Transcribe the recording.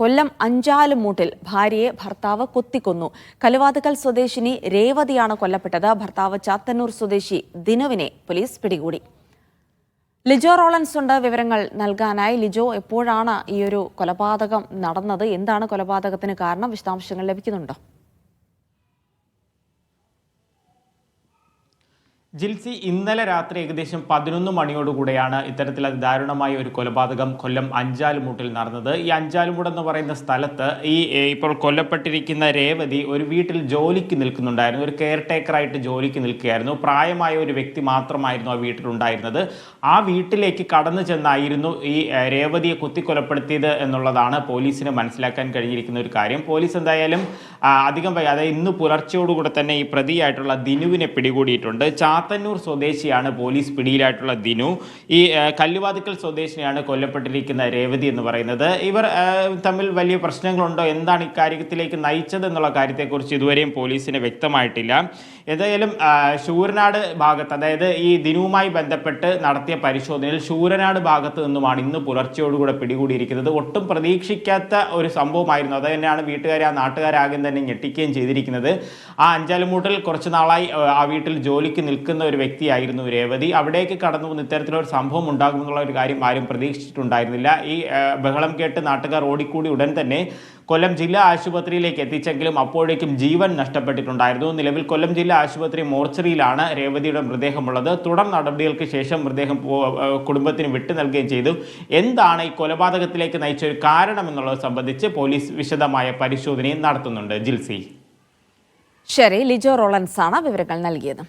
കൊല്ലം അഞ്ചാലുമൂട്ടിൽ ഭാര്യയെ ഭർത്താവ് കൊത്തിക്കൊന്നു. കലുവാതുക്കൽ സ്വദേശിനി രേവതിയാണ് കൊല്ലപ്പെട്ടത്. ഭർത്താവ് ചാത്തന്നൂർ സ്വദേശി ദിനുവിനെ പോലീസ് പിടികൂടി. ലിജോ റോളൻസ് ഉണ്ട്. വിവരങ്ങൾ നൽകാനായി ലിജോ എപ്പോഴാണ് ഈ ഒരു കൊലപാതകം നടന്നത്? എന്താണ് കൊലപാതകത്തിന് കാരണം? വിശദാംശങ്ങൾ ലഭിക്കുന്നുണ്ടോ? ജിൽസി ഇന്നലെ രാത്രി ഏകദേശം പതിനൊന്ന് മണിയോടുകൂടെയാണ് ഇത്തരത്തിൽ അതിദാരുണമായ ഒരു കൊലപാതകം കൊല്ലം അഞ്ചാലുമൂട്ടിൽ നടന്നത്. ഈ അഞ്ചാലുമൂട് എന്ന് പറയുന്ന സ്ഥലത്ത് ഈ ഇപ്പോൾ കൊല്ലപ്പെട്ടിരിക്കുന്ന രേവതി ഒരു വീട്ടിൽ ജോലിക്ക് നിൽക്കുന്നുണ്ടായിരുന്നു. ഒരു കെയർ ടേക്കറായിട്ട് ജോലിക്ക് നിൽക്കുകയായിരുന്നു. പ്രായമായ ഒരു വ്യക്തി മാത്രമായിരുന്നു ആ വീട്ടിലുണ്ടായിരുന്നത് ആ വീട്ടിലേക്ക് കടന്നു ചെന്നായിരുന്നു ഈ രേവതിയെ കുത്തിക്കൊലപ്പെടുത്തിയത് എന്നുള്ളതാണ് പോലീസിന് മനസ്സിലാക്കാൻ കഴിഞ്ഞിരിക്കുന്ന ഒരു കാര്യം. പോലീസ് എന്തായാലും അധികം അതായത് ഇന്ന് പുലർച്ചയോടുകൂടെ തന്നെ ഈ പ്രതിയായിട്ടുള്ള ദിനുവിനെ പിടികൂടിയിട്ടുണ്ട്. ചാത്തന്നൂർ സ്വദേശിയാണ് പോലീസ് പിടിയിലായിട്ടുള്ള ദിനു. ഈ കല്ലുവാതുക്കൽ സ്വദേശിനിയാണ് കൊല്ലപ്പെട്ടിരിക്കുന്ന രേവതി എന്ന് പറയുന്നത്. ഇവർ തമ്മിൽ വലിയ പ്രശ്നങ്ങളുണ്ടോ? എന്താണ് ഇക്കാര്യത്തിലേക്ക് നയിച്ചത് എന്നുള്ള കാര്യത്തെക്കുറിച്ച് ഇതുവരെയും പോലീസിന് വ്യക്തമായിട്ടില്ല. ഏതായാലും ശൂരനാട് ഭാഗത്ത് അതായത് ഈ ദിനുവുമായി ബന്ധപ്പെട്ട് നടത്തിയ പരിശോധനയിൽ ശൂരനാട് ഭാഗത്ത് നിന്നുമാണ് ഇന്ന് പുലർച്ചയോടുകൂടെ പിടികൂടിയിരിക്കുന്നത്. ഒട്ടും പ്രതീക്ഷിക്കാത്ത ഒരു സംഭവമായിരുന്നു. അത് തന്നെയാണ് വീട്ടുകാരെ ആ നാട്ടുകാരാകെ തന്നെ ഞെട്ടിക്കുകയും ചെയ്തിരിക്കുന്നത്. ആ അഞ്ചാലുമൂട്ടിൽ കുറച്ച് നാളായി ആ വീട്ടിൽ ജോലിക്ക് നിൽക്കുന്ന ഒരു വ്യക്തിയായിരുന്നു രേവതി. അവിടേക്ക് കടന്നു വന്ന് ഇത്തരത്തിലൊരു സംഭവം ഉണ്ടാകുമെന്നുള്ള ഒരു കാര്യം ആരും പ്രതീക്ഷിച്ചിട്ടുണ്ടായിരുന്നില്ല. ഈ ബഹളം കേട്ട് നാട്ടുകാർ ഓടിക്കൂടി ഉടൻ തന്നെ കൊല്ലം ജില്ലാ ആശുപത്രിയിലേക്ക് എത്തിച്ചെങ്കിലും അപ്പോഴേക്കും ജീവൻ നഷ്ടപ്പെട്ടിട്ടുണ്ടായിരുന്നു. നിലവിൽ കൊല്ലം ജില്ലാ ആശുപത്രി മോർച്ചറിയിലാണ് രേവതിയുടെ മൃതദേഹമുള്ളത്. തുടർ നടപടികൾക്ക് ശേഷം മൃതദേഹം കുടുംബത്തിന് വിട്ടു നൽകുകയും ചെയ്തു. എന്താണ് ഈ കൊലപാതകത്തിലേക്ക് നയിച്ച ഒരു കാരണം എന്നുള്ളത് സംബന്ധിച്ച് പോലീസ് വിശദമായ പരിശോധനയും നടത്തുന്നുണ്ട്. ജിൽസി. ശരി ലിജോ റോളൻസ് ആണ് വിവരങ്ങൾ നൽകിയത്.